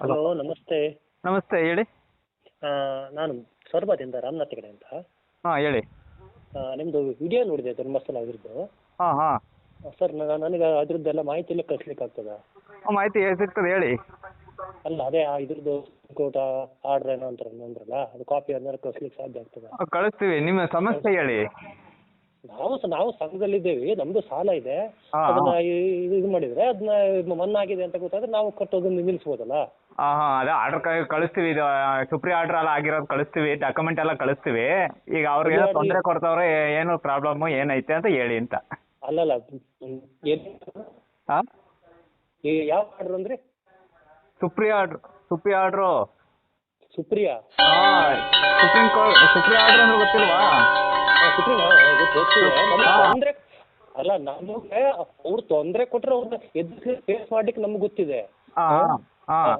Hello ನಮಸ್ತೆ. ನಮಸ್ತೆ ಹೇಳಿ. ಆ, ನಾನು ಸೊರಬದಿಂದ ರಾಮನಾಥ್ ಕಡೆ ಅಂತ. ಹಾಂ ಹೇಳಿ. ಆ, ನಿಮ್ಮದು ವಿಡಿಯೋ ನೋಡಿದೆ ಧರ್ಮಸ್ಥಳ ಅದ್ರದ್ದು ಹಾಂ ಹಾಂ. ಸರ್ ನನಗೆ ಅದ್ರದ್ದೆಲ್ಲ ಮಾಹಿತಿ ಎಲ್ಲ ಕಳಿಸ್ಲಿಕ್ಕೆ ಆಗ್ತದ? ಮಾಹಿತಿ ಸಿಗ್ತದೆ ಹೇಳಿ. ಅಲ್ಲ ಅದೇ ಆ ಇದ್ರದ್ದು ಕೋಟ ಆರ್ಡರ್ ಏನೋ ಅಂತ ಅಂದ್ರಲ್ಲ ಅದು ಕಾಪಿ ಅಂದ್ರೆ ಕಳಿಸ್ಲಿಕ್ಕೆ ಸಾಧ್ಯ ಆಗ್ತದ? ಆ, ಕಳಿಸ್ತೀವಿ ನಿಮ್ಮ ಸಮಸ್ಯೆ ಹೇಳಿ. ನಾವು ನಾವು ಸಂಘದಲ್ಲಿದ್ದೇವೆ ನಮ್ದು ಸಾಲ ಇದೆ. ಹಾ, ಅದನ್ನ ಇದು ಮಾಡಿದ್ರೆ ಅದನ್ನ ಮನ್ನಾಗಿದೆ ಅಂತ ಗೊತ್ತಾದ್ರೆ ನಾವು ಕಟ್ಟೋದನ್ನ ನಿಲ್ಲಿಸ್ಬೋದಲ್ಲ. ಹಾ ಹಾ ಅದೇ ಆರ್ಡರ್ ಕಳಿಸ್ತೀವಿ. ಇದು ಸುಪ್ರೀ ಆರ್ಡರ್ ಎಲ್ಲ ಆಗಿರೋದು ಕಳಿಸ್ತೀವಿ ಡಾಕ್ಯುಮೆಂಟ್ ಎಲ್ಲ ಕಳಿಸ್ತೀವಿ. ಈಗ ಅವ್ರಿಗೆ ಏನೋ ಅದು ತೊಂದರೆ ಕೊಡ್ತಾವ್ರೆ ಏನು ಪ್ರಾಬ್ಲಮ್ ಏನೈತೆ ಅಂತ ಹೇಳಿ ಅಂತ. ಅಲ್ಲಲ್ಲ ಹ್ಮ್, ಏನ್ ಹಾಂ? ಈ ಯಾವ ಆರ್ಡರ್ ಅಂದ್ರೆ? ಸುಪ್ರಿ ಆರ್ಡರ್ ಸುಪ್ರಿ ಆರ್ಡ್ರು ಸುಪ್ರಿಯಾ ಸುಪ್ರೀಂ ಕೋರ್ಟ್ ಸುಪ್ರೀಂ ಆರ್ಡರ್ ಅಂದ್ರೆ ಗೊತ್ತಿಲ್ವಾ? ಅಲ್ಲ ನಮಗೆ ಅವ್ರು ತೊಂದರೆ ಕೊಟ್ರೆ ಅವ್ರನ್ನ ಎದ್ದು ಫೇಸ್ ಮಾಡ್ಲಿಕ್ಕೆ ನಮ್ಗೆ ಗೊತ್ತಿದೆ.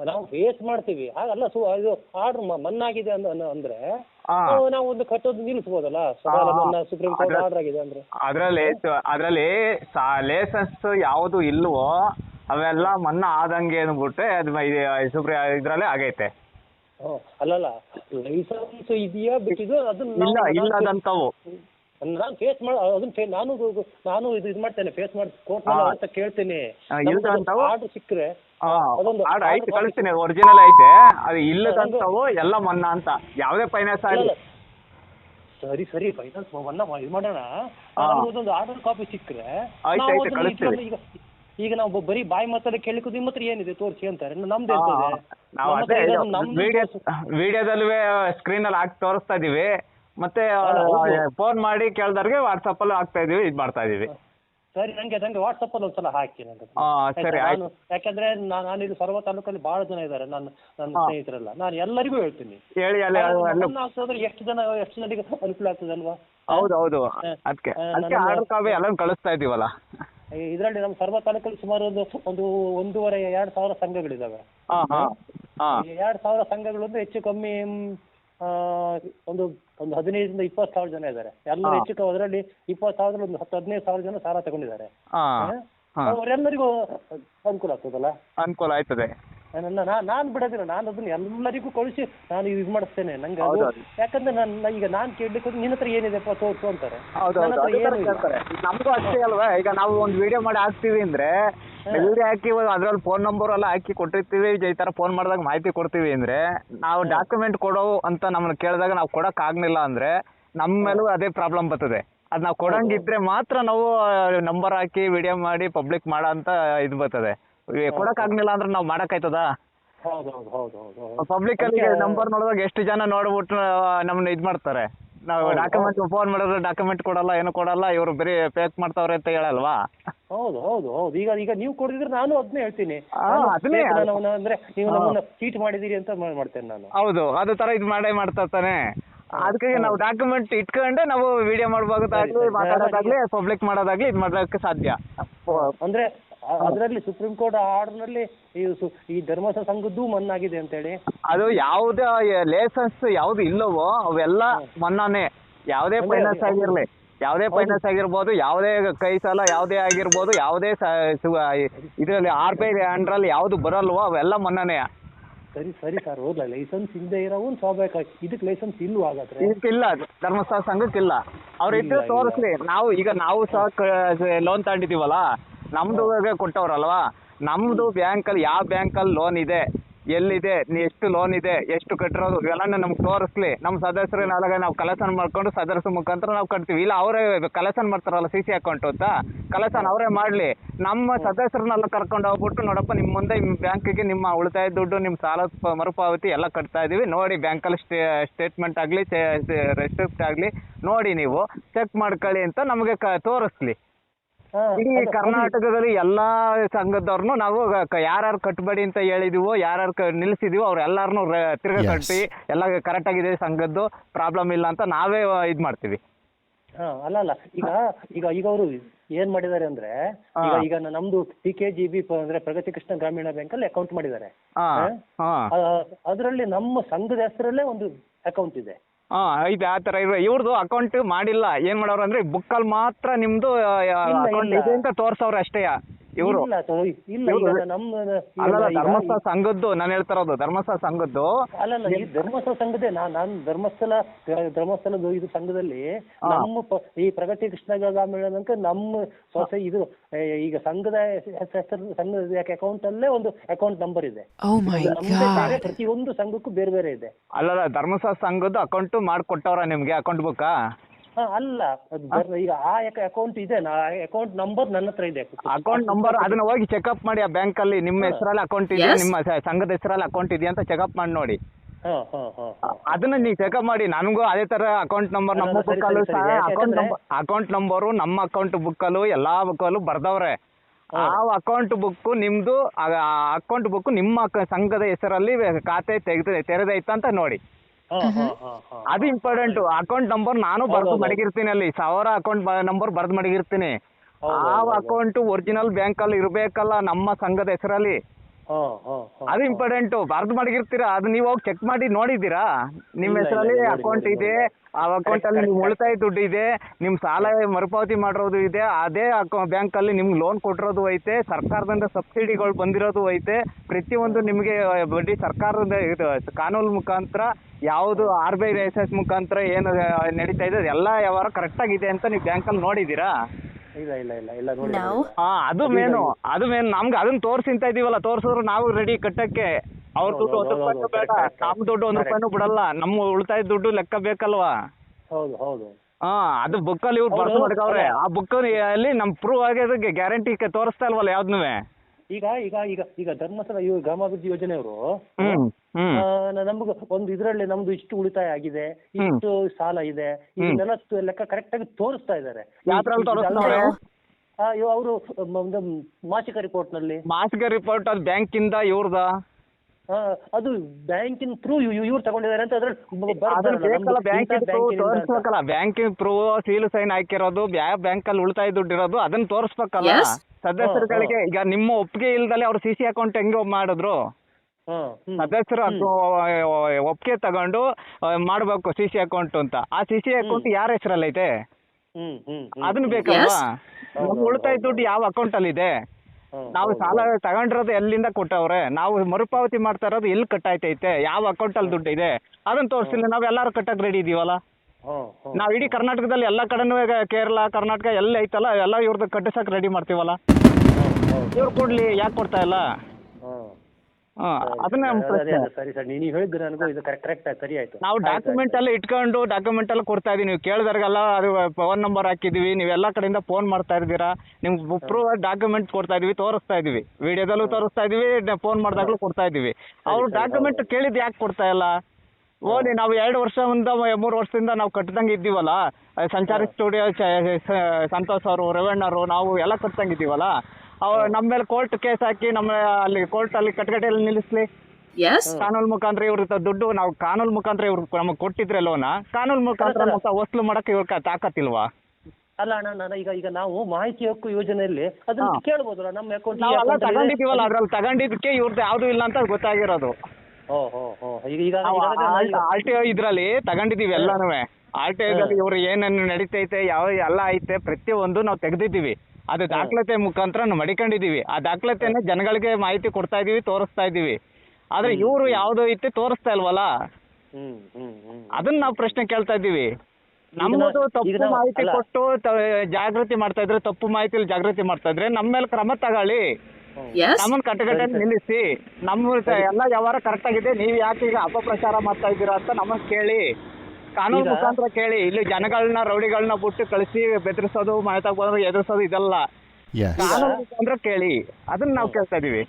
ನಾವು ಫೇಸ್ ಮಾಡ್ತೀವಿ. ಹಾಗಲ್ಲ ಸು ಇದು ಆರ್ಡರ್ ಮನ್ನಾಗಿದೆ ಅಂದ ಅಂದ್ರೆ ನಾವು- ಒಂದು ಕಟ್ಟೋದು. ಮನ್ನಾ ಸುಪ್ರೀಂ ಕೋರ್ಟ್ ಆರ್ಡರ್ ಆಗಿದೆ ಅಂದ್ರೆ. ಅದ್ರಲ್ಲಿ ಅದ್ರಲ್ಲಿ ಲೇಸನ್ಸ್ ಯಾವುದು ಇಲ್ವೋ ಅವೆಲ್ಲ ಮನ್ನಾ ಆದಂಗೆ ಅಂದ್ಬಿಟ್ಟು ಅದು ಸುಪ್ರೀಂ ಇದ್ರಲ್ಲೇ ಆಗೈತೆ. ಅಲ್ಲಲ್ಲ ಲೈಸೆನ್ಸ್ ಇದೆಯಾ ಬಿಟ್ಟಿದ್ದು ಅದನ್ನ ಇಲ್ಲ ನಾವು- ಇಲ್ಲದಂತವು ನಾನು ಫೇಸ್ ಮಾಡ ಅದನ್ನ ನಾನು ನಾನು ಇದು ಇದು ಮಾಡ್ತೇನೆ ಫೇಸ್ ಮಾಡಿ ಕೋರ್ಟ್. ಅಂತ ಕೇಳ್ತೇನೆ ಇಲ್ದಂತವು? ಆರ್ಡರ್ ಸಿಕ್ಕರೆ ಅದೊಂದು ಆರ್ಡರ್ ಐತೆ order ಕಳಿಸ್ತೀನಿ ಒರಿಜಿನಲ್ ಐತೆ ಅದು ಇಲ್ಲದಂತವು ಎಲ್ಲ ಮನ್ನಾ ಅಂತ ಯಾವ್ದೇ ಫೈನಾನ್ಸ್ ಆಗಲಿ ಸರಿ ಸರಿ ಫೈನಾನ್ಸ್ ಇದು ಮಾಡೋಣ. ಒಂದು ಆರ್ಡರ್ ಕಾಪಿ ಸಿಕ್ಕರೆ ಆಯ್ತು, ಆಯ್ತು, ಅದನ್ನ ಕಳಿಸ್ತೀವಿ. ಈಗ ಈಗ ನಾವು ಬರಿ ಬರೀ ಬಾಯಿ ಮಾತಲ್ಲಿ ಕೇಳಿಕೋ ನಿಮ್ಮ ಹತ್ರ ಏನಿದೆ ತೋರಿಸಿ ಅಂತಾರೆ. ನಮ್ದು ಇರ್ತದೆ ನಾವು ನಮ್ಮ ಹತ್ರ ಅದೇ ಇರೋದು ನಮ್ದು ವಿಡಿಯೋ ತೋರ್ಸು. ವಿಡಿಯೋದಲ್ಲೂ ಸ್ಕ್ರೀನಲ್ಲಿ ಹಾಕಿ ತೋರಿಸ್ತಾ ಇದೀವಿ. ಮತ್ತೆ ಫೋನ್ ಮಾಡಿ ಕೇಳ್ದವ್ರಿಗೆ ವಾಟ್ಸಪ್ಪಲ್ಲಿ ಹಾಕ್ತಾ ಇದೀವಿ ಇದ್ ಮಾಡ್ತಾ ಇದೀವಿ. ಸರಿ ನಂಗೆ ನಂಗೆ ವಾಟ್ಸಪ್ ಅಲ್ಲಿ ಒಂದ್ಸಲ ಹಾಕಿ ನಂಗೆ. ಹಾ, ಸರಿ, ಆಯ್ತು. ನಾನು ಯಾಕಂದ್ರೆ ನಾ- ನಾನು ಇಲ್ಲಿ ಸರ್ವ ತಾಲೂಕಲ್ಲಿ ಬಹಳ ಜನ ಇದ್ದಾರೆ ನನ್ನ ನನ್ನ. ಸ್ನೇಹಿತರೆಲ್ಲ. ನಾನು ಎಲ್ಲರಿಗೂ ಹೇಳ್ತೀನಿ. ಹೇಳಿ ಅಲ್ಲಿ ಅಲ್ಲಿ ಎಷ್ಟು ಜನ ಎಷ್ಟು ಜನರಿಗೆ ಅನುಕೂಲ ಆಗ್ತದಲ್ವಾ? ಹೌದು ಹೌದು. ಹಾ. ಅದಕ್ಕೆ ಹಾ, ಅದಕ್ಕೆ ಆರ್ಡರ್ ಕಾಪಿ ಕಳಿಸ್ತಾ ಇದೀವಲ್ಲ. ಇದರಲ್ಲಿ ನಮ್ಮ ಸರ್ವ ತಾಲೂಕಲ್ಲಿ ಸುಮಾರು ಒಂದು ಒಂದು ಒಂದೂವರೆ ಎರಡು ಸಾವಿರ ಹಾಂ ಈ ಎರಡು ಸಾವಿರ ಸಂಘಗಳು ಅಂದ್ರೆ ಹೆಚ್ಚು ಕಮ್ಮಿ ಆ, ಒಂದು ಒಂದು ಹದಿನೈದರಿಂದ ಇಪ್ಪತ್ತು ಸಾವಿರ ಜನ ಇದ್ದಾರೆ ಎಲ್ಲರೂ. ಹೆಚ್ಚು ಕಮ್ಮಿ ಅದರಲ್ಲಿ ಇಪ್ಪತ್ತು ಸಾವಿರ ಒಂದು ಹತ್ತು ಹದಿನೈದು ಸಾವಿರ ಜನ ಸಾಲ ತಗೊಂಡಿದ್ದಾರೆ. ಹಾಂ? ಹಾಂ. ಅವರೆಲ್ಲರಿಗೂ ಅನುಕೂಲ ಆಗ್ತದಲ್ಲ? ಅನುಕೂಲ ಆಯ್ತದೆ. ನನ್ನ ನಾನ್ ನಾನು ಬಿಡೋದಿಲ್ಲ ನಾನು ಅದನ್ನ ಎಲ್ಲರಿಗೂ ಕಳಿಸಿ ನಾನು ಇದು ಮಾಡಿಸ್ತೇನೆ. ನಂಗೆ ಅದು ಹೌದು, ಹೌದು. ಯಾಕಂದ್ರೆ ನಾನು ಈಗ ನಾನು ಕೇಳಲಿಕ್ಕೆ ನಿನ್ನ ಹತ್ರ ಏನಿದೆಪ್ಪ ತೋರಿಸು ಅಂತಾರೆ. ಹೌದು ನನ್ನ ಹೌದು ಹತ್ರ ಅದೇ ಏನೂ ಥರ ಇಲ್ಲ. ಕೇಳ್ತಾರೆ ನಮಗೂ ಅಷ್ಟೇ ಅಲ್ವಾ? ಈಗ ನಾವು ಒಂದು ವಿಡಿಯೋ ಮಾಡಿ ಹಾಕ್ತೀವಿ ಅಂದ್ರೆ ವಿಡಿಯೋ ಹಾಕಿ ಅದ್ರಲ್ಲಿ ಫೋನ್ ನಂಬರ್ ಎಲ್ಲ ಹಾಕಿ ಕೊಟ್ಟಿರ್ತೀವಿ. ಈ ತರ ಫೋನ್ ಮಾಡಿದಾಗ ಮಾಹಿತಿ ಕೊಡ್ತೀವಿ ಅಂದ್ರೆ ನಾವು ಡಾಕ್ಯುಮೆಂಟ್ ಕೊಡೋ ಅಂತ ನಮ್ಮನ್ನ ಕೇಳಿದಾಗ ನಾವು ಕೊಡಕ್ ಆಗ್ಲಿಲ್ಲ ಅಂದ್ರೆ ನಮ್ಮ ಮೇಲೂ ಅದೇ ಪ್ರಾಬ್ಲಮ್ ಬರ್ತದೆ. ಅದ್ ನಾವು ಕೊಡಂಗಿದ್ರೆ ಮಾತ್ರ ನಾವು ನಂಬರ್ ಹಾಕಿ ವಿಡಿಯೋ ಮಾಡಿ ಪಬ್ಲಿಕ್ ಮಾಡೋ ಅಂತ ಇದು ಬರ್ತದೆ. ಕೊಡಕ್ ಆಗ್ಲಿಲ್ಲ ಅಂದ್ರೆ ನಾವು ಮಾಡಕ್ಕಾಯ್ತದ ಹೌದು ಹೌದು ಹೌದು ಹೌದು ಹೌದು. ಪಬ್ಲಿಕ್ ಅಲ್ಲಿ ನಂಬರ್ ನೋಡಿದಾಗ ಎಷ್ಟು ಜನ ನೋಡ್ಬಿಟ್ಟು ನಮ್ಮನ್ನ ಇದ್ ಮಾಡ್ತಾರೆ? ನಾವು ಡಾಕ್ಯುಮೆಂಟ್ ಫೋನ್ ಮಾಡಿದ್ರೆ ಡಾಕ್ಯುಮೆಂಟ್ ಕೊಡಲ್ಲ ಏನು ಕೊಡಲ್ಲ ಇವರು ಬರೀ ಫೇಕ್ ಮಾಡ್ತಾವ್ರೆ ಅಂತ ಹೇಳಲ್ವಾ? ಹೌದು ಹೌದು ಹೌದು. ಈಗ ಈಗ ನೀವು ಕೊಡಿದ್ರೆ ನಾನು ಅದನ್ನೇ ಹೇಳ್ತೀನಿ. ನಾನು ಅದನ್ನೇ ಅಂದ್ರೆ ನೀವು ನಮ್ಮನ್ನ ಚೀಟ್ ಮಾಡಿದೀರಿ ಅಂತ ಮಾಡ್ತೇನೆ ನಾನು. ಹೌದು ಅದೇ ತರ ಇದು ಮಾಡೇ ಮಾಡ್ತಾ ತಾನೆ ಅದಕ್ಕೆ ನಾವು ಡಾಕ್ಯುಮೆಂಟ್ ಇಟ್ಕೊಂಡೆ ನಾವು ವಿಡಿಯೋ ಮಾಡ್ಬೋದಾಗ್ಲಿ. ಮಾತಾಡೋದಾಗ್ಲಿ ಪಬ್ಲಿಕ್ ಮಾಡೋದಾಗ್ಲಿ ಇದು ಮಾಡೋದಕ್ಕೆ ಸಾಧ್ಯ. ಅಂದ್ರೆ ಅದರಲ್ಲಿ ಸುಪ್ರೀಂ ಕೋರ್ಟ್ ಆರ್ಡರ್ನಲ್ಲಿ ಈ ಸು- ಈ ಧರ್ಮಸ್ಥಳ ಸಂಘದ್ದು ಮನ್ನಾಗಿದೆ ಅಂತ ಹೇಳಿ ಅದು ಯಾವ್ದೇ ಲೈಸೆನ್ಸ್ ಯಾವ್ದು ಇಲ್ಲವೋ ಅವೆಲ್ಲ ಮನ್ನಾನೇ. ಯಾವ್ದೇ ಅಂದ್ರೆ ಫೈನಾನ್ಸ್ ಆಗಿರ್ಲಿ ಯಾವ್ದೇ ಫೈನಾನ್ಸ್ ಆಗಿರ್ಬೋದು ಯಾವ್ದೇ ಕೈ ಸಾಲ ಯಾವ್ದೇ ಆಗಿರ್ಬೋದು ಯಾವ್ದೇ ಇದರಲ್ಲಿ ಆರ್ ಬಿ ಐ ಅಂಡ್ರಲ್ಲಿ ಯಾವ್ದು ಬರಲ್ವೋ ಅವೆಲ್ಲ ಮನ್ನಾನೇ. ಸರಿ ಸರಿ ಸರ್ ಹೋಗ್ಲ ಲೈಸೆನ್ಸ್ ಇಲ್ಲದೆ ಇರೋ ಸ್ವಾಭಾವಿಕ ಇದಕ್ಕೆ ಲೈಸೆನ್ಸ್ ಇಲ್ವಾ ಹಾಗಾದ್ರೆ? ಇದಕ್ಕಿಲ್ಲ ಧರ್ಮಸ್ಥಳ ಸಂಘಕ್ಕಿಲ್ಲ. ಅವ್ರ ಇದ್ರೆ. ತೋರಿಸ್ಲಿ. ನಾವು ಈಗ ನಾವು ಸಹ ಲೋನ್ ತಗೊಂಡಿದ್ದೀವಲ್ಲ ನಮ್ದು ಕೊಟ್ಟವ್ರಲ್ವಾ? ನಮ್ದು ಬ್ಯಾಂಕ್ ಅಲ್ಲಿ ಯಾವ ಬ್ಯಾಂಕಲ್ಲಿ ಲೋನ್ ಇದೆ ಎಲ್ಲಿದೆ ನೀ ಎಷ್ಟು ಲೋನ್ ಇದೆ ಎಷ್ಟು ಕಟ್ಟಿರೋದು ಇವೆಲ್ಲ ನಮ್ಗೆ ತೋರಿಸ್ಲಿ. ನಮ್ಮ ಸದಸ್ಯರನ್ನೆಲ್ಲ ನಾವು ಕಲೆಕ್ಷನ್ ಮಾಡ್ಕೊಂಡು ಸದಸ್ಯರ ಮುಖಾಂತರ ನಾವು ಕಟ್ತೀವಿ. ಇಲ್ಲ ಅವರೇ ಕಲೆಕ್ಷನ್ ಮಾಡ್ತಾರಲ್ಲ ಸಿ ಸಿ ಅಕೌಂಟ್ ಅಂತ? ಕಲೆಕ್ಷನ್ ಅವರೇ ಮಾಡಲಿ. ನಮ್ಮ ಸದಸ್ಯರನ್ನೆಲ್ಲ ಕರ್ಕೊಂಡು ಹೋಗ್ಬಿಟ್ಟು ನೋಡಪ್ಪ ನಿಮ್ಮ ಮುಂದೆ ನಿಮ್ಮ ಬ್ಯಾಂಕಿಗೆ ನಿಮ್ಮ ಉಳಿತಾಯ ದುಡ್ಡು ನಿಮ್ಮ ಸಾಲ ಮರುಪಾವತಿ ಎಲ್ಲ ಕಟ್ತಾ ಇದೀವಿ. ನೋಡಿ ಬ್ಯಾಂಕಲ್ಲಿ ಸ್ಟೇ ಸ್ಟೇಟ್ಮೆಂಟ್ ಆಗಲಿ ರೆಸಿಪ್ಟ್ ಆಗಲಿ ನೋಡಿ ನೀವು. ಚೆಕ್ ಮಾಡ್ಕೊಳ್ಳಿ ಅಂತ ನಮಗೆ ಕ ತೋರಿಸ್ಲಿ. ಇಡೀ ಕರ್ನಾಟಕದಲ್ಲಿ ಎಲ್ಲಾ ಸಂಘದವ್ರನ್ನು ನಾವು ಯಾರ್ಯಾರು ಕಟ್ಟಬೇಡಿ ಅಂತ ಹೇಳಿದೀವೋ ಯಾರ್ಯಾರು ನಿಲ್ಸಿದೀವೋ ಅವ್ರ ಎಲ್ಲಾರನು ತಿರ್ಗಾ Yes. ಕಟ್ಟಿ ಎಲ್ಲ ಕರೆಕ್ಟ್ ಆಗಿದೆ ಸಂಘದ್ದು ಪ್ರಾಬ್ಲಮ್ ಇಲ್ಲ ಅಂತ ನಾವೇ ಇದ್ ಮಾಡ್ತೀವಿ. ಹಾ ಅಲ್ಲ ಅಲ್ಲ. ಈಗ ಈಗ ಈಗ ಅವರು ಏನ್ ಮಾಡಿದ್ದಾರೆ ಅಂದ್ರೆ ಈಗ ಈಗ ನ- ನಮ್ದು ಪಿ ಕೆ ಜಿ ಬಿ ಅಂದ್ರೆ ಪ್ರಗತಿ ಕೃಷ್ಣ ಗ್ರಾಮೀಣ ಬ್ಯಾಂಕ್ ಅಲ್ಲಿ ಅಕೌಂಟ್ ಮಾಡಿದ್ದಾರೆ. ಹಾ ಹಾ? ಅದರಲ್ಲಿ ನಮ್ಮ ಸಂಘದ ಹೆಸರಲ್ಲೇ ಒಂದು ಅಕೌಂಟ್ ಇದೆ. ಹಾ ಐತೆ ಆ ತರ ಇರೋ ಇವ್ರದ್ದು ಅಕೌಂಟ್ ಮಾಡಿಲ್ಲ. ಏನ್ ಮಾಡೋರು ಅಂದ್ರೆ ಬುಕ್ಕಲ್ಲಿ ಮಾತ್ರ ನಿಮ್ದು ಅಕೌಂಟ್ ಇದೆ ಅಂತ ತೋರ್ಸವ್ರೆ ಅಷ್ಟೇ. ಇವರು ಇಲ್ಲ ಇಲ್ಲ ನಮ್ಮ ಈಗ ಅಲ್ಲಲ್ಲ ಈಗ- ಧರ್ಮಸ್ಥಳ ಸಂಘದ್ದು ನಾನು ಹೇಳ್ತಾ ಇರೋದು ಧರ್ಮಸ್ಥಳ ಸಂಘದ್ದು ಅಲ್ಲಲ್ಲ ಈ ಧರ್ಮಸ್ಥಳ ಸಂಘದೇ ನಾನ್ ನಾನು ಧರ್ಮಸ್ಥಳ ಧರ್ಮಸ್ಥಳದ ಇದು ಸಂಘದಲ್ಲಿ ಹಾ. ನಮ್ಮ ಪ- ಈ ಪ್ರಗತಿ ಕೃಷ್ಣ ಅಂತ ನಮ್ಮ ಸೊಸೆ ಇದು ಏ, ಈಗ ಸಂಘದ ಹೆಸರು ಸಂಘದ ಅಕೌಂಟ್ ಅಲ್ಲೇ ಒಂದು ಅಕೌಂಟ್ ನಂಬರ್ ಇದೆ Oh my ನಮ್ದೇ ಬೇರೆ god. ಪ್ರತಿಯೊಂದು ಸಂಘಕ್ಕೂ ಬೇರೆ ಬೇರೆ ಇದೆ ಅಲ್ಲ ಧರ್ಮಸ್ಥಳ ಸಂಘದ್ದು ಅಕೌಂಟ್ ಮಾಡ್ಕೊಟ್ಟವ್ರ ನಿಮ್ಗೆ ಅಕೌಂಟ್ ಬುಕ್ಕಾ ಹಾ ಅಲ್ಲ. ಅದು ಈಗ ಆ ಅಕೌಂಟ್ ಇದೆ ನಾ ಅಕೌಂಟ್ ನಂಬರ್ ನನ್ನ ಹತ್ರ ಇದೆ. ಅಕೌಂಟ್ ನಂಬರ್ ಅದನ್ನ ಹೋಗಿ ಚೆಕಪ್ ಮಾಡಿ ಆ ಬ್ಯಾಂಕ್ ಅಲ್ಲಿ ನಿಮ್ಮ ಹೆಸರಲ್ಲಿ ಅಕೌಂಟ್ ಇದೆಯಾ Yes. ನಿಮ್ಮ ಸ- ಸಂಘದ ಹೆಸರಲ್ಲಿ ಅಕೌಂಟ್ ಇದೆಯಾ ಅಂತ ಚೆಕಪ್ ಮಾಡಿ ನೋಡಿ. ಹಾ ಹಾ ಹಾ ಹಾ. ಅದನ್ನ ನೀವು ಚೆಕಪ್ ಮಾಡಿ ನನಗೂ ಅದೇ ತರ ಅಕೌಂಟ್ ನಂಬರ್ ನಮ್ಮ ಅಲ್ಲ, ಬುಕ್ಕಲ್ಲೂ ಸರಿ, ಸಹ ಸರಿ. ಅಕೌಂಟ್ ನಂಬರ್ ಅಕೌಂಟ್ ನಂಬರು ನಮ್ಮ ಅಕೌಂಟ್ ಬುಕ್ಕಲ್ಲೂ ಎಲ್ಲಾ ಬುಕ್ಕಲ್ಲೂ ಬರ್ದವ್ರೆ. ಆ ಅಕೌಂಟ್ ಬುಕ್ ನಿಮ್ದು ಅಕೌಂಟ್ ಬುಕ್ ನಿಮ್ಮ ಅಕ- ಸಂಘದ ಹೆಸರಲ್ಲಿ ಖಾತೆ ತೆಗೆದ ತೆರೆದೈತ ಅಂತ ನೋಡಿ. ಅದು ಇಂಪಾರ್ಟೆಂಟ್ ಅಕೌಂಟ್ ನಂಬರ್ ನಾನು ಬರ್ದು ಮಡಗಿರ್ತೀನಿ ಅಲ್ಲಿ. ಸಾವಿರ ಅಕೌಂಟ್ ನಂಬರ್ ಬರ್ದು ಮಡಗಿರ್ತೀನಿ. ಆ. ಅಕೌಂಟ್ ಒರಿಜಿನಲ್ ಬ್ಯಾಂಕ್ ಅಲ್ಲಿ ಇರ್ಬೇಕಲ್ಲ ನಮ್ಮ ಸಂಘದ ಹೆಸರಲ್ಲಿ. ಹಾ ಹಾ ಹಾ ಅದು ಇಂಪಾರ್ಟೆಂಟ್ ಬರ್ದು ಮಡಗಿರ್ತೀರಾ? ಅದು ನೀವು ಹೋಗಿ ಚೆಕ್ ಮಾಡಿ ನೋಡಿದ್ದೀರಾ? ನಿಮ್ಮ ಹೆಸರಲ್ಲಿ ಅಕೌಂಟ್ ಇದೆ. ಆ ಅಕೌಂಟ್ ಅಲ್ಲಿ ನಿಮ್ ಉಳಿತಾಯ ದುಡ್ಡು ಇದೆ. ನಿಮ್ ಸಾಲ ಮರುಪಾವತಿ ಮಾಡಿರೋದು ಇದೆ. ಅದೇ ಬ್ಯಾಂಕ್ ಅಲ್ಲಿ ನಿಮ್ಗೆ ಲೋನ್ ಕೊಟ್ಟಿರೋದು ಐತೆ. ಸರ್ಕಾರದಿಂದ ಸಬ್ಸಿಡಿಗಳು ಬಂದಿರೋದು ಐತೆ. ಪ್ರತಿಯೊಂದು ನಿಮಗೆ ಬಡ್ಡಿ ಸರ್ಕಾರದ ಇದು ಕಾನೂನು ಮುಖಾಂತರ ಯಾವುದು ಆರ್ ಬಿ ಐ ಲೈಸೆನ್ಸ್ ಮುಖಾಂತರ ಏನು ನಡೀತಾ ಇದೆ ಎಲ್ಲ ವ್ಯವಹಾರ ಕರೆಕ್ಟ್ ಆಗಿದೆ ಅಂತ ನೀವು ಬ್ಯಾಂಕಲ್ಲಿ ನೋಡಿದೀರಾ ಇಲ್ಲ ಇಲ್ಲ ಇಲ್ಲ ಇಲ್ಲ ನೋಡಿ. ಹಾ ಅದು ಮೇನು ಅದು ಮೇನ್ ನಮ್ಗೆ ಅದನ್ನ ತೋರ್ಸಿಂತ ಇದೀವಲ್ಲ ತೋರ್ಸಿದ್ರು ನಾವು ರೆಡಿ ಕಟ್ಟಕ್ಕೆ ಅವ್ರ ದುಡ್ಡು ಒಂದು ರೂಪಾಯಿ ರೂಪಾಯಿನೂ ಬೇಡ. ನಮ್ ದುಡ್ಡು ಒಂದ್. ರೂಪಾಯಿನೂ ಬಿಡಲ್ಲ ನಮ್ಮ ಉಳಿತಾಯ ದುಡ್ಡು ಲೆಕ್ಕ ಬೇಕಲ್ವಾ ಹೌದು ಹೌದು ಹಾ ಅದು ಬುಕ್ಕಲ್ಲಿ ಇವ್ರು ಬರ್ದು ಮಾಡ್ಕವ್ರೆ ಅಲ್ಲ. ಆ ಬುಕ್ ಅಲ್ಲಿ ನಮ್ ಪ್ರೂವ್ ಅದಕ್ಕೆ ಗ್ಯಾರಂಟಿ ತೋರಿಸ್ತಾ ಇಲ್ವಲ್ಲ ಯಾವ್ದನ್ನೂ ಈಗ ಈಗ ಈಗ ಈಗ ಧರ್ಮಸ್ಥಳ ಇವ್ರು ಗ್ರಾಮಾಭಿವೃದ್ಧಿ ಯೋಜನೆಯವರು ನಮ್ಗೆ ಒಂದು ಇದರಲ್ಲಿ ನಮ್ದು ಇಷ್ಟು ಉಳಿತಾಯ ಆಗಿದೆ ಇಷ್ಟು ಸಾಲ ಇದೆ ಇದನ್ನೆಲ್ಲ ಲೆಕ್ಕ ಕರೆಕ್ಟ್ ಆಗಿ ತೋರಿಸ್ತಾ ಇದ್ದಾರೆ? ಅವರು ಮಾಸಿಕ ರಿಪೋರ್ಟ್ನಲ್ಲಿ. ಮಾಸಿಕ ರಿಪೋರ್ಟ್ ಅದು ಬ್ಯಾಂಕಿಂದ ಇವ್ರದ? ಅದು ಬ್ಯಾಂಕಿನ ಥ್ರೂ ಇವ್ರು ತಗೊಂಡಿದ್ದಾರೆ ಅಂತ ತೋರಿಸ್ಬೇಕಲ್ಲ. ಬ್ಯಾಂಕಿಂಗ್ ಪ್ರೂವ್ ಸೀಲು ಸೈನ್ ಹಾಕಿರೋದು ಯಾವ ಬ್ಯಾಂಕ್ ಅಲ್ಲಿ ಉಳಿತಾಯ ದುಡ್ಡು ಇರೋದು ಅದನ್ನ ತೋರಿಸ್ಬೇಕಲ್ಲ. ಸದಸ್ಯರುಗಳಿಗೆ ಈಗ ನಿಮ್ಮ ಒಪ್ಪಿಗೆ ಇಲ್ದಲೆ ಅವ್ರು ಸಿ ಸಿ ಅಕೌಂಟ್ ಹೆಂಗ್ ಮಾಡಿದ್ರು. ಸದಸ್ಯರು ಒಪ್ಪಿಗೆ ತಗೊಂಡು ಮಾಡ್ಬೇಕು ಸಿ ಸಿ ಅಕೌಂಟ್ ಅಂತ. ಆ ಸಿ ಸಿ ಅಕೌಂಟ್ ಯಾರ ಹೆಸರಲ್ಲೈತೆ? ಐತೆ. ಅದನ್ನ ಬೇಕಲ್ವಾ? ಉಳಿತಾಯ ದುಡ್ಡು ಯಾವ ಅಕೌಂಟ್ ಅಲ್ಲಿ ಇದೆ ನಾವು ಸಾಲ ತಗೊಂಡಿರೋದು ಎಲ್ಲಿಂದ ಕೊಟ್ಟವ್ರೆ? ನಾವು ಮರುಪಾವತಿ ಮಾಡ್ತಾ ಇರೋದು ಎಲ್ಲಿ ಕಟ್ಟಾಯ್ತೈತೆ? ಯಾವ ಅಕೌಂಟ್ ಅಲ್ಲಿ ದುಡ್ಡು ಇದೆ ಅದನ್ನ ತೋರಿಸಿಲ್ಲ ನಾವ್ ಎಲ್ಲಾರು ಕಟ್ಟಕ್ ರೆಡಿ ಇದೀವಲ್ಲ. ನಾವ್ ಇಡೀ ಕರ್ನಾಟಕದಲ್ಲಿ ಎಲ್ಲಾ ಕಡೆನೂ ಈಗ ಕೇರಳ ಕರ್ನಾಟಕ ಎಲ್ಲ ಐತಲ್ಲ ಎಲ್ಲ ಇವ್ರದ್ದು ಕಟ್ಟಿಸಕ್ ರೆಡಿ ಮಾಡ್ತೀವಲ್ಲ. ಇವ್ರು ಕೊಡ್ಲಿ ಯಾಕೆ ಕೊಡ್ತಾ ಇಲ್ಲ? ಹಾ. ಅದನ್ನ ನಮ್ ಅದೇ, ಪ್ರಶ್ನೆ. ಅದೇ, ಸರಿ ಸರಿ ನೀವು ಹೇಳಿದ್ರೆ ನನಗೂ ಇದು ಕರೆಕ್ಟ್ ಕರೆಕ್ಟ್ ಸರಿ ಆಯ್ತು. ನಾವು ಆಯ್ತು, ಡಾಕ್ಯುಮೆಂಟ್. ಎಲ್ಲ ಇಟ್ಕೊಂಡು ಡಾಕ್ಯುಮೆಂಟ್ ಎಲ್ಲ ಕೊಡ್ತಾ ಇದೀವಿ. ನೀವು ಕೇಳಿದಾರ್ಗೆಲ್ಲ ಅದು ಫೋನ್ ನಂಬರ್ ಹಾಕಿದೀವಿ. ನೀವು ಎಲ್ಲಾ ಕಡೆಯಿಂದ ಫೋನ್ ಮಾಡ್ತಾ ಇದ್ದೀರಾ. ನಿಮ್ಗೆ ಪ್ರೂವ್ ಡಾಕ್ಯುಮೆಂಟ್ ಕೊಡ್ತಾ ಇದೀವಿ ತೋರಿಸ್ತಾ ಇದೀವಿ. ವಿಡಿಯೋದಲ್ಲೂ ತೋರಿಸ್ತಾ ಇದೀವಿ ಫೋನ್ ಮಾಡಿದಾಗಲೂ ಕೊಡ್ತಾ ಇದೀವಿ. ಅವ್ರು ಡಾಕ್ಯುಮೆಂಟ್ ಕೇಳಿದ್ ಯಾಕೆ ಕೊಡ್ತಾ ಇಲ್ಲ? ಓದಿ ನಾವು ಎರಡು ವರ್ಷದಿಂದ ಮೂರು ವರ್ಷದಿಂದ ನಾವು ಕಟ್ಟದಂಗೆ ಇದ್ದೀವಲ್ಲ? ಸಂಚಾರಿ ಸ್ಟುಡಿಯೋ ಸಂತೋಷ್ ಅವರು ರೇವಣ್ಣವರು ನಾವು ಎಲ್ಲ ಕಟ್ಟದಂಗೆ ಇದ್ದೀವಲ್ಲ? ಅವ್ರು ನಮ್ಮ ಮೇಲೆ ಕೋರ್ಟ್ ಕೇಸ್ ಹಾಕಿ ನಮ್ಮ ಅಲ್ಲಿ ಕೋರ್ಟ್ ಅಲ್ಲಿ ಕಟ್ಕಟೆಯಲ್ಲಿ ನಿಲ್ಲಿಸ್ಲಿ. ಕಾನೂನು ಮುಖಾಂತರ ಇವ್ರ ದುಡ್ಡು ನಾವು ಕಾನೂನು ಮುಖಾಂತರ ಇವ್ರು ನಮಗೆ ಕೊಟ್ಟಿದ್ರೆ ಲೋನ ಕಾನೂನು ಮುಖಾಂತರ ಮತ್ತೆ ವಸೂಲು ಮಾಡಕ್ಕೆ ಇವ್ರ ತಾಕತ್ತಿಲ್ವಾ? ಅಲ್ಲ ಅಣ್ಣ ನಾನು ಈಗ ಈಗ ನಾವು ಮಾಹಿತಿ ಹಕ್ಕು ಯೋಜನೆಯಲ್ಲಿ ಅದನ್ನ. ಕೇಳ್ಬೋದಲ್ಲ ನಮ್ಮ ಅಕೌಂಟ್ ತಗೊಂಡಿದ್ದೀವಲ್ಲ ಅದ್ರಲ್ಲಿ ತಗೊಂಡಿದ್ದಕ್ಕೆ ಇವ್ರದ್ದು ಯಾವ್ದು ಇಲ್ಲ ಅಂತ ಗೊತ್ತಾಗಿರೋದು. ಓ ಆರ್ ಟಿ ಇದ್ರಲ್ಲಿ ತಗೊಂಡಿದ್ದೀವಿ ಎಲ್ಲಾನು ಆರ್ ಟಿ ಐದಲ್ಲಿ ಇವ್ರು ಏನೇನು ನಡೀತೈತೆ ಯಾವ ಎಲ್ಲ ಐತೆ ಪ್ರತಿಯೊಂದು ನಾವು ತೆಗ್ದಿದ್ದೀವಿ. ಅದು ದಾಖಲಾತಿ ಮುಖಾಂತರ ಮಡಿಕೊಂಡಿದೀವಿ ಮಡಿಕೊಂಡಿದ್ದೀವಿ. ಆ ದಾಖಲಾತಿಯನ್ನ ಜನಗಳಿಗೆ ಮಾಹಿತಿ ಕೊಡ್ತಾ ಇದೀವಿ ತೋರಿಸ್ತಾ ಇದೀವಿ ಆದ್ರೆ ಇವರು ಯಾವ್ದು ಐತೆ ತೋರಿಸ್ತಾ ಇಲ್ವಲ್ಲ? ಅದನ್ನ ನಾವು ಪ್ರಶ್ನೆ ಕೇಳ್ತಾ ಇದೀವಿ ನಮ್ಮದು ತಪ್ಪು ಮಾಹಿತಿ. ಕೊಟ್ಟು ಜಾಗೃತಿ ಮಾಡ್ತಾ ಇದ್ರೆ ತಪ್ಪು ಮಾಹಿತಿಲಿ ಜಾಗೃತಿ ಮಾಡ್ತಾ ಇದ್ರೆ ನಮ್ಮ ಮೇಲೆ ಕ್ರಮ ತಗೊಳ್ಳಿ. ನಮ್ಮನ್ನ ಸರಿ, ಸರಿ. ನಿಲ್ಲಿಸಿ. ನಮ್ಮ ಎಲ್ಲಾ ಎಲ್ಲ ವ್ಯವಹಾರ ಕರೆಕ್ಟ್ ಆಗಿದೆ. ನೀವ್ ಯಾಕೆ ಈಗ ಅಪಪ್ರಚಾರ ಮಾಡ್ತಾ ಇದ್ದೀರಾ ಅಂತ ನಮ್ಮನ್ನ ಕೇಳಿ. ಕಾನೂನು ಮುಖಾಂತರ ಕೇಳಿ ಇಲ್ಲಿ ಜನಗಳನ್ನ ರೌಡಿಗಳನ್ನ ಬಿಟ್ಟು ಕಳಿಸಿ ಬೆದರಿಸೋದು ಮನೆ ಬಂದ್ರೆ ಎದುರಿಸೋದು ಇದೆಲ್ಲ. Yes. ಕಾನೂನು ಮುಖಾಂತರ ಕೇಳಿ ಅದನ್ನ ನಾವು ಕೇಳ್ತಾ ಇದೀವಿ.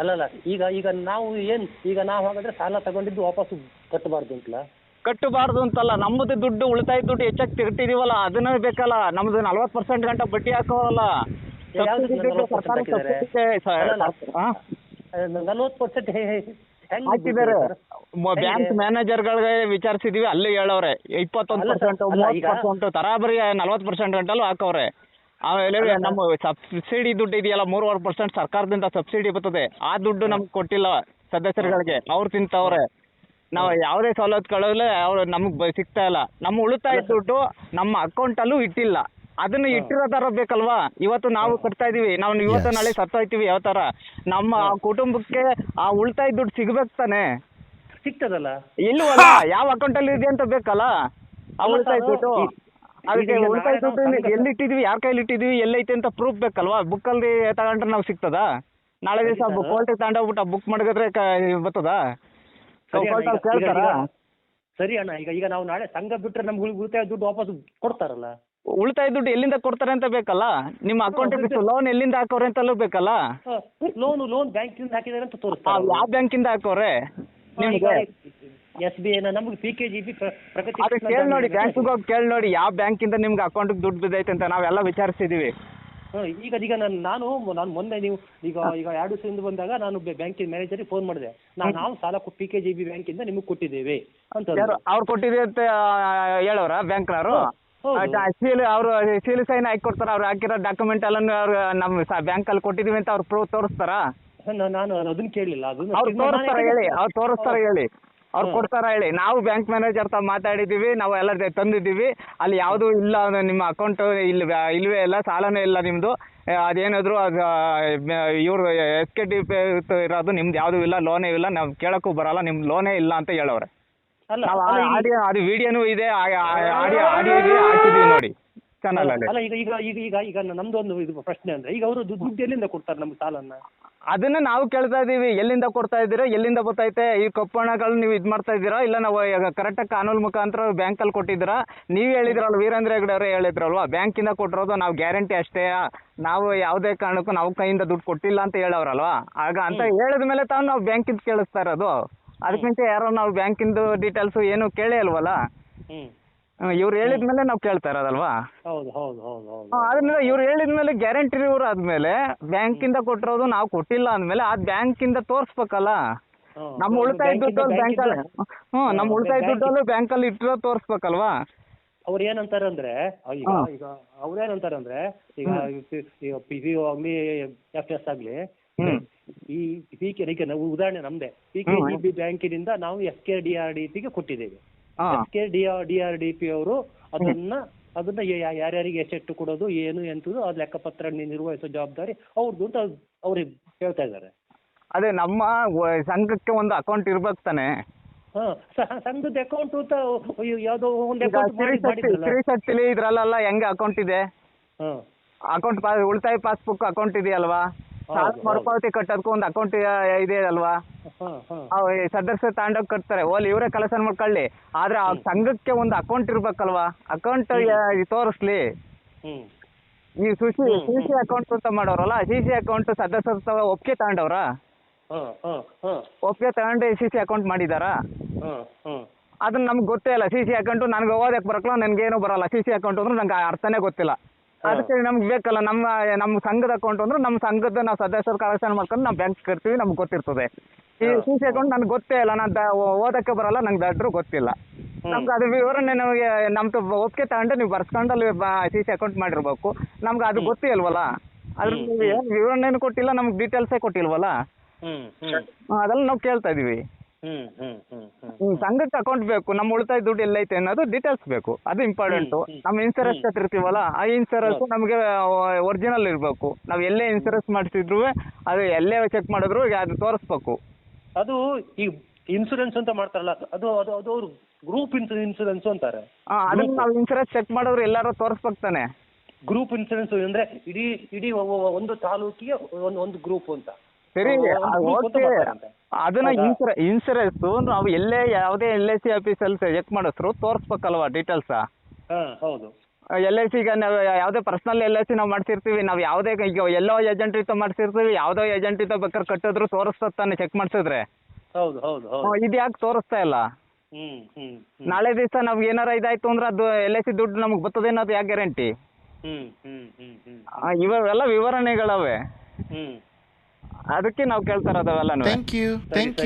ಅಲ್ಲಲ್ಲ ಅಲ್ಲ ಈಗ ಈಗ ನಾವು ಏನ್ ಈಗ ನಾವು ಹಾಗಾದ್ರೆ ಸಾಲ ತಗೊಂಡಿದ್ದು ವಾಪಸ್ ಕಟ್ಟಬಾರ್ದು ಅಂತಲ್ಲ? ಕಟ್ಟಬಾರ್ದು ಅಂತಲ್ಲ ನಮ್ಮದು ದುಡ್ಡು ಉಳಿತಾಯ ದುಡ್ಡು ಹೆಚ್ಚಾಗಿ ತಿರ್ಟಿದೀವಲ್ಲ ಅದನ್ನ ಬೇಕಲ್ಲ ನಮ್ದು ನಲ್ವತ್ ಪರ್ಸೆಂಟ್ ಗಂಟ ಬಡ್ಡಿ ಹಾಕೋವಲ್ಲ. ನಲ್ವತ್ ಸಬ್ಸಿಡಿ ದುಡ್ಡು 40% ಸರ್ಕಾರ ಹಾಕಿದ್ದಾರೆ? ಸಬ್ಸಿಡಿ ಸ- ಅಲ್ಲ, ಹಾ? ನಲ್ವತ್ತು ಪರ್ಸೆಂಟ್ ಹಾಕಿದ್ದಾರೆ. ಬ್ಯಾಂಕ್ ಮ್ಯಾನೇಜರ್ಗಳಿಗೆ ವಿಚಾರಿಸಿದೀವಿ ಅಲ್ಲಿ ಹೇಳವ್ರೆ. ಇಪ್ಪತ್ತೊಂದು ಅಲ್ಲ ಸರ್, ಪರ್ಸೆಂಟ್ ಅಲ್ಲ ಮೂವತ್ತು ಈಗ- ಪರ್ಸೆಂಟ್ ತರಾಬರಿ ನಲ್ವತ್ತು ಪರ್ಸೆಂಟ್ ಗಂಟಲು ಹಾಕವ್ರೆ. ಆಮೇಲೆ ಅಲ್ಲ ನಮ್ಮ ಸಬ್ಸಿಡಿ ದುಡ್ಡು ಇದೆಯಲ್ಲ ಮೂರುವರೆ ಪರ್ಸೆಂಟ್ ಸರ್ಕಾರದಿಂದ ಸಬ್ಸಿಡಿ ಬರ್ತದೆ. ಆ ದುಡ್ಡು ನಮ್ಗೆ ಕೊಟ್ಟಿಲ್ಲ ಸದಸ್ಯರುಗಳಿಗೆ. ಅವ್ರು ತಿಂತವ್ರೆ. ನಾವು ಯಾವುದೇ ಸವಲತ್ತುಗಳಲ್ಲಿ ಅವ್ರು ನಮಗೆ ಸಿಗ್ತಾ ಇಲ್ಲ. ನಮ್ಮ ಉಳಿತಾಯ ದುಡ್ಡು ನಮ್ಮ ಅಕೌಂಟಲ್ಲೂ ಇಟ್ಟಿಲ್ಲ. ಅದನ್ನ ಇಟ್ಟಿರೋ ತರ ಬೇಕಲ್ವಾ? ಇವತ್ತು ನಾವು ಕಟ್ತಾ ಇದೀವಿ. ನಾವು ಇವತ್ತು Yes. ನಾಳೆ ಸತ್ತೋಯ್ತೀವಿ ಯಾವ ತರ ನಮ್ಮ ಕುಟುಂಬಕ್ಕೆ ಆ ಉಳಿತಾಯ ದುಡ್ಡು ಸಿಗ್ಬೇಕು ತಾನೆ? ಸಿಗ್ತದಲ್ಲ? ಇಲ್ವಲ್ಲ ಯಾವ ಅಕೌಂಟ್ ಅಲ್ಲಿ ಇದೆ ಅಂತ ಬೇಕಲ್ಲ? ಆ ಉಳಿತಾಯ ದುಡ್ಡು. ಅದಕ್ಕೆ ಈಗ ಉಳಿತಾಯ ದುಡ್ಡು ಸಂಘ- ಎಲ್ಲಿ ಇಟ್ಟಿದೀವಿ ಯಾರ ಕೈಲಿ ಇಟ್ಟಿದೀವಿ ಎಲ್ಲೈತೆ ಅಂತ ಪ್ರೂಫ್ ಬೇಕಲ್ವಾ? ಬುಕ್ಕಲ್ಲಿ ತಗೊಂಡ್ರೆ ನಾವು ಸಿಗ್ತದ? ನಾಳೆ ದಿವಸ ಸರಿ sir. ಕೋರ್ಟಿಗೆ ತಗೊಂಡೋಗ್ಬಿಟ್ಟು ಬುಕ್ ಮಾಡಿದ್ರೆ ಬರ್ತದ? ಸರಿ ಅಣ್ಣ, ಈಗ- ಈಗ- ಕೇಳ್ತಾರಾ? ಈಗ- ಸರಿ ಅಣ್ಣ ಈಗ ಈಗ ನಾವು ನಾಳೆ ಸಂಘ ಬಿಟ್ರೆ ನಮ್ಗೆ ಉಳಿ- ಉಳಿತಾಯ ದುಡ್ಡು ವಾಪಸ್ ಕೊಡ್ತಾರಲ್ಲ? ಉಳಿತಾಯ ದುಡ್ಡು ಎಲ್ಲಿಂದ ಕೊಡ್ತಾರೆ ಅಂತ ಬೇಕಲ್ಲ? ನಿಮ್ಮ ಅಕೌಂಟಿಗೆ ಲೋನ್ ಎಲ್ಲಿಂದ ಹಾಕೋರೆ ಅಂತಲೂ ಬೇಕಲ್ಲ? ಲೋನ್ ಲೋನ್ ಬ್ಯಾಂಕಿಂದ ಹಾಕಿದ್ದಾರೆ ಅಂತ ಆ, ತೋರಿಸ್ತಾರೆ ಯಾವ ಬ್ಯಾಂಕಿಂದ ಹಾಕೋರೆ? ಎಸ್ ಬಿ ಐ ನಮ್ಗೆ P K G B Pragathi ಅದು ಕೇಳಿ ನೋಡಿ ಬ್ಯಾಂಕ್ ಬ್ಯಾಂಕಿಗೆ ಹೋಗಿ ಕೇಳಿ ನೋಡಿ ಯಾವ ಬ್ಯಾಂಕಿಂದ ನಿಮ್ಗೆ ಅಕೌಂಟ್ ದುಡ್ಡು ಬಿದ್ದೈತೆ ಅಂತ ನಾವೆಲ್ಲ ವಿಚಾರಿಸಿದೀವಿ. ಹ್ಮ್, ಈಗ ಈಗ ನಾನು ನಾನು ನಾನು ಮೊನ್ನೆ ನೀವು ಈಗ ಈಗ ಎರಡು ದಿವಸದಿಂದ ಬಂದಾಗ ನಾನು ಬ್ಯಾಂಕಿನ ಮ್ಯಾನೇಜರ್ ಫೋನ್ ಮಾಡಿದೆ. ನಾನು ನಾವು ಸಾಲ ಪಿ ಕೆ ಜಿ ಬಿ ಬ್ಯಾಂಕಿಂದ ನಿಮಗೆ ಕೊಟ್ಟಿದ್ದೇವೆ ಅಂತ ಅವ್ರು ಕೊಟ್ಟಿದೆ ಅಂತ ಹೇಳೋರ ಬ್ಯಾಂಕ್ನವರು. ಸೀಲ್ ಅವರು ಸೀಲ್ ಸೈನ್ ಹಾಕಿ ಕೊಡ್ತಾರ ಅವ್ರು ಹಾಕಿರೋ ಡಾಕ್ಯುಮೆಂಟ್ ಎಲ್ಲ ಅವ್ರು ನಮ್ಮ ಬ್ಯಾಂಕಲ್ಲಿ ಕೊಟ್ಟಿದೀವಿ ಅಂತ ಅವ್ರು ಪ್ರೂಫ್ ತೋರಿಸ್ತಾರಾ? ನಾನು ನಾನು ಅದನ್ನ ಕೇಳಲಿಲ್ಲ ಅವ್ರು ತೋರಿಸ್ತಾರ ಹೇಳಿ ಅವ್ರು ತೋರಿಸ್ತಾರ ಹೇಳಿ. ಅವ್ರು. ಕೊಡ್ತಾರ ಹೇಳಿ. ನಾವು ಬ್ಯಾಂಕ್ ಮ್ಯಾನೇಜರ್ ತಾವ್ ಮಾತಾಡಿದೀವಿ ನಾವು ಎಲ್ಲ ತಂದಿದ್ದೀವಿ. ಅಲ್ಲಿ ಯಾವ್ದು ಇಲ್ಲ ನಿಮ್ಮ ಅಕೌಂಟ್ ಇಲ್ಲಿ ಇಲ್ವೇ ಇಲ್ಲ ಸಾಲನೇ ಇಲ್ಲ ನಿಮ್ದು. ಅದೇನಾದ್ರು ಅದು ಇವ್ರು ಎಸ್ ಕೆ ಡಿ ಇರೋದು ನಿಮ್ದು ಯಾವ್ದು ಇಲ್ಲ ಲೋನೇ ಇಲ್ಲ ನಾವು ಕೇಳಕ್ಕೂ ಬರಲ್ಲ ನಿಮ್ ಲೋನೇ ಇಲ್ಲ ಅಂತ ಹೇಳವ್ರೆ. ಅದು ವಿಡಿಯೋನೂ ಇದೆ ಆಡಿಯೋ ಇದೆ ನೋಡಿ. ಅಲ್ಲ. ಈಗ ಈಗ ಈಗ ಈಗ ಈಗ ನಮ್ದು ಒಂದು ಇದು ಪ್ರಶ್ನೆ ಅಂದ್ರೆ ಈಗ ಅವರು ದುಡ್ಡು ಎಲ್ಲಿಂದ ಕೊಡ್ತಾರೆ ನಮ್ಗೆ ಸಾಲನ್ನ? ಅದನ್ನ ನಾವು ಕೇಳ್ತಾ ಇದೀವಿ ಎಲ್ಲಿಂದ ಕೊಡ್ತಾ ಇದ್ದೀರಾ? ಎಲ್ಲಿಂದ ಗೊತ್ತೈತೆ ಈ ಕಪ್ಪಣಗಳು ನೀವು ಇದು ಮಾಡ್ತಾ ಇದ್ದೀರಾ? ಇಲ್ಲ ನಾವು ಕರೆಕ್ಟ್ ಕಾನೂನು ಮುಖಾಂತರ ಬ್ಯಾಂಕ್ ಅಲ್ಲಿ ಕೊಟ್ಟಿದ್ದೀರಾ? ನೀವು ಹೇಳಿದ್ರಲ್ಲ ವೀರೇಂದ್ರ ಹೆಗ್ಡೆ ಅವರೇ ಹೇಳಿದ್ರಲ್ವಾ ಬ್ಯಾಂಕಿಂದ ಕೊಟ್ಟಿರೋದು ನಾವು ಗ್ಯಾರಂಟಿ ಅಷ್ಟೇ. ನಾವು ಯಾವುದೇ ಕಾರಣಕ್ಕೂ ನಾವು ಕೈಯಿಂದ ದುಡ್ಡು ಕೊಟ್ಟಿಲ್ಲ ಅಂತ ಹೇಳವ್ರಲ್ವಾ? ಆಗ ಅಂತ ಹೇಳಿದ ಮೇಲೆ ತಾವು ನಾವು ಬ್ಯಾಂಕಿಂದ ಕೇಳಿಸ್ತಾ ಇರೋದು. ಅದಕ್ಕಿಂತ ಯಾರೋ ನಾವು ಬ್ಯಾಂಕಿಂದು ಡೀಟೇಲ್ಸ್ ಏನು ಕೇಳೇ ಅಲ್ವಲ್ಲ ಹ್ಮ್. ಇವ್ರು ಹೇಳಿದ್ಮೇಲೆ ನಾವು ಕೇಳ್ತಾ ಇರೋದಲ್ವಾ? ಹೌದು ಹೌದು ಹೌದು ಹೌದು. ಅದನ್ನ ಇವ್ರು ಹೇಳಿದ್ಮೇಲೆ ಗ್ಯಾರಂಟಿ ಇವ್ರು ಆದ್ಮೇಲೆ ಬ್ಯಾಂಕಿಂದ ಕೊಟ್ಟಿರೋದು ನಾವು ಕೊಟ್ಟಿಲ್ಲ ಅಂದ್ಮೇಲೆ ಆ ಬ್ಯಾಂಕಿಂದ ತೋರಿಸ್ಬೇಕಲ್ಲ? ಹ್ಮ್. ನಮ್ಮ ಉಳಿತಾಯ ದುಡ್ಡು ಬ್ಯಾಂಕಲ್ಲಿ ಅಲ್ಲಿ ಹ್ಞೂ ನಮ್ಮ ಉಳಿತಾಯ ಬ್ಯಾಂಕಿ- ದುಡ್ಡಲ್ಲೂ ಬ್ಯಾಂಕಲ್ಲಿ ಇಟ್ಟಿರೋ ತೋರಿಸ್ಬೇಕಲ್ವಾ? ಅವ್ರು ಏನಂತಾರೆ ಅಂದ್ರೆ ಈಗ. ಈಗ ಅವ್ರು ಏನಂತಾರೆ ಅಂದ್ರೆ ಈಗ ಈಗ ಪಿ ಸಿ ಆಗ್ಲಿ ಎಫ್ ಎಸ್ ಆಗ್ಲಿ ಹ್ಮ್. ಈ ಪಿ ಕೆ ಈಗ ನಾವು ಉದಾಹರಣೆ ನಮ್ದೇ. ಪಿ ಕೆ ಜಿ ಬಿ ಬ್ಯಾಂಕಿನಿಂದ ನಾವು S K D R D ಪಿಗೆ ಕೊಟ್ಟಿದ್ದೇವೆ. ಹಾಂ. S K D R D R D P ಅವರು ಅದನ್ನ ಅದನ್ನ ಯಾರ್ಯಾರಿಗೆ ಎಷ್ಟೆಷ್ಟು ಕೊಡೋದು ಏನು ಎಂತದು ಅದ್ ಲೆಕ್ಕಪತ್ರ ನಿರ್ವಹಿಸೋ ಜವಾಬ್ದಾರಿ ಅವ್ರದ್ದು ಅಂತ ಅವ್ರಿಗೆ ಹೇಳ್ತಾ ಇದ್ದಾರೆ. ಅದೇ ನಮ್ಮ ಸಂಘಕ್ಕೆ ಒಂದು ಅಕೌಂಟ್ ಇರ್ಬೇಕು ತಾನೆ. ಸಂಘದ ಅಕೌಂಟ್ ಅಂತ ಯಾವ್ದೋ ಒಂದು ಅಕೌಂಟ್ ಶಕ್ತಿಲಿ ಹೆಂಗೆ ಅಕೌಂಟ್ ಇದೆ? ಅಕೌಂಟ್ ಉಳಿತಾಯ ಪಾಸ್ಬುಕ್ ಅಕೌಂಟ್ ಇದೆಯಲ್ವಾ? ಸಾಲ ಹೌದು. ಮರುಪಾವತಿ ಕಟ್ಟೋದಕ್ಕೂ ಒಂದು ಅಕೌಂಟ್ ಇದೆ ಅಲ್ವಾ? ಸದಸ್ಯ ತಗೊಂಡೋಗಿ ಕಟ್ತಾರೆ. ಓಲಿ ಇವರೇ ಕಲೆಕ್ಷನ್ ಮಾಡ್ಕೊಳ್ಳಿ. ಆದ್ರೆ ಆ ಸಂಘಕ್ಕೆ ಒಂದು ಅಕೌಂಟ್ ಇರ್ಬೇಕಲ್ವಾ? ಅಕೌಂಟ್ ತೋರಿಸ್ಲಿ. ಈ ಸುಶಿ ಸಿ ಸಿ ಅಕೌಂಟ್ ಅಂತ ಮಾಡೋರಲ್ಲ ಸಿಸಿ ಸಿ ಅಕೌಂಟ್ ಸದಸ್ಯತ್ವ ಒಪ್ಪಿಗೆ ತಗೊಂಡವ್ರ ಒಪ್ಪಿಗೆ ತಗೊಂಡು ಸಿಸಿ ಸಿ ಅಕೌಂಟ್ ಮಾಡಿದಾರಾ? ಅದನ್ನ ನಮ್ಗೆ ಗೊತ್ತೇ ಇಲ್ಲ. ಸಿ ಸಿ ನನ್ಗೆ ಓದಕ್ಕೆ ನನ್ಗೆ ಏನು ಬರಲ್ಲ. ಸಿ ಸಿ ಅಕೌಂಟ್ ಅಂದ್ರೆ ನಂಗೆ ಅರ್ಥನೇ ಗೊತ್ತಿಲ್ಲ. ಅದಕ್ಕೆ ನಮ್ಗೆ ಬೇಕಲ್ಲ ನಮ್ಮ ನಮ್ಮ ಸಂಘದ ಅಕೌಂಟ್ ಅಂದ್ರೆ ನಮ್ಮ ಸಂಘದ ನಾವು ಸದಸ್ಯರು ಕಲೆಕ್ಷನ್ ಮಾಡ್ಕೊಂಡು ನಾವು ಬ್ಯಾಂಕ್ ಕಟ್ತೀವಿ ನಮ್ಗೆ ಗೊತ್ತಿರ್ತದೆ. ಈ ಸಿ ಸಿ ಅಕೌಂಟ್ ನನಗೆ ಗೊತ್ತೇ ಇಲ್ಲ ನಾನು ಓದಕ್ಕೆ ಬರಲ್ಲ ನಂಗೆ ದಡ್ರು ಗೊತ್ತಿಲ್ಲ. ನಮ್ಗೆ ಅದು ವಿವರಣೆ ನಮಗೆ ನಮ್ದು ಒಪ್ಪಿಗೆ ತಗೊಂಡು ನೀವು ಬರ್ಸ್ಕೊಂಡು ಅಲ್ಲಿ ಸಿ ಸಿ ಅಕೌಂಟ್ ಮಾಡಿರ್ಬೇಕು. ನಮ್ಗೆ ಅದು ಗೊತ್ತೇ ಇಲ್ವಲ್ಲ? ಅದ್ರ ವಿವರಣೆ ವಿವರಣೆನೂ ಕೊಟ್ಟಿಲ್ಲ ನಮ್ಗೆ ಡೀಟೇಲ್ಸೇ ಕೊಟ್ಟಿಲ್ವಲ್ಲ? ಅದೆಲ್ಲ ನಾವು ಕೇಳ್ತಾ ಇದೀವಿ. ಹ್ಮ್ ಸಂಘಕ್ಕೆ ಅಕೌಂಟ್ ಬೇಕು. ನಮ್ಮ ಉಳಿತಾಯ ದುಡ್ಡು ಎಲ್ಲೈತೆ ಅನ್ನೋದು ಡೀಟೇಲ್ಸ್ ಬೇಕು. ಅದು ಇಂಪಾರ್ಟೆಂಟ್ ನಮ್ಮ ಇನ್ಸೂರೆನ್ಸ್ ಕಟ್ಟಿರ್ತೀವಲ್ಲ ಆ ಇನ್ಸೂರೆನ್ಸ್ ನಮಗೆ ಒರಿಜಿನಲ್ ಇರಬೇಕು. ನಾವು ಎಲ್ಲೇ ಇನ್ಸೂರೆನ್ಸ್ ಮಾಡಿಸಿದ್ರು ಅದು ಎಲ್ಲೇ ಚೆಕ್ ಮಾಡಿದ್ರು ಅದು ತೋರಿಸ್ಬೇಕು. ಅದು ಈ ಇನ್ಸೂರೆನ್ಸ್ ಅಂತ ಮಾಡ್ತಾರಲ್ಲ ಅದು ಅದು ಅದು ಅವರು ಗ್ರೂಪ್ ಇನ್ಸೂರೆನ್ಸ್ ಅಂತಾರೆ. ಅದನ್ನ ನಾವು ಇನ್ಸೂರೆನ್ಸ್ ಚೆಕ್ ಮಾಡಿದ್ರು ಎಲ್ಲಾರು ತೋರಿಸ್ಬೇಕು ತಾನೆ. ಗ್ರೂಪ್ ಇನ್ಸೂರೆನ್ಸ್ ಅಂದ್ರೆ ಇಡೀ ಇಡೀ ಒಂದು ತಾಲೂಕಿಗೆ ಒಂದು ಒಂದು ಗ್ರೂಪ್ ಅಂತ. ಸರಿ ಅದು ಓಕೆ. ಅದನ್ನ ಇನ್ಸೂರೆ ಇನ್ಸೂರ ಇನ್ಸೂರೆನ್ಸ್ ನಾವು ಎಲ್ಲೇ ಯಾವುದೇ ಎಲ್ ಐ ಸಿ ಆಫೀಸಲ್ಲಿ ಚೆಕ್ ಮಾಡಿಸ್ರು ತೋರಿಸ್ಬೇಕಲ್ವಾ ಡೀಟೇಲ್ಸ್ ಹೌದು. ಎಲ್ ಐ ಸಿಗೆ ನಾವು ಯಾವುದೇ ಪರ್ಸನಲ್ ಎಲ್ ಐ ಸಿ ನಾವು ಮಾಡ್ಸಿರ್ತೀವಿ ನಾವು ಯಾವ್ದೇ ಈಗ ಎಲ್ಲೋ ಏಜೆಂಟ್ ಇತ್ತು ಮಾಡ್ಸಿರ್ತೀವಿ ಯಾವುದೋ ಏಜೆಂಟ್ ಇತ್ತು ಬೇಕಾದ್ರೆ ಕಟ್ಟಿದ್ರು ತೋರಿಸ್ತಾನೆ ತಾನೆ ಚೆಕ್ ಮಾಡಿಸಿದ್ರೆ. ಹೌದು ಇದು ಯಾಕೆ ತೋರಿಸ್ತಾ ಇಲ್ಲ? ನಾಳೆ ದಿವಸ ನಮ್ಗೆ ಏನಾರ ಇದಾಯ್ತು ಅಂದ್ರೆ ಅದು ಎಲ್ ಐ ಸಿ ದುಡ್ಡು ನಮ್ಗೆ ಬರ್ತದೆ ಅನ್ನೋದು ಯಾಕೆ ಗ್ಯಾರಂಟಿ ಇವೆಲ್ಲ ವಿವರಣೆಗಳವೆ. ಅದಕ್ಕೆ ನಾವು ಕೇಳ್ತಾ ಇರೋದವೆಲ್ಲನೂ ಥ್ಯಾಂಕ್ ಯು ಥ್ಯಾಂಕ್ you.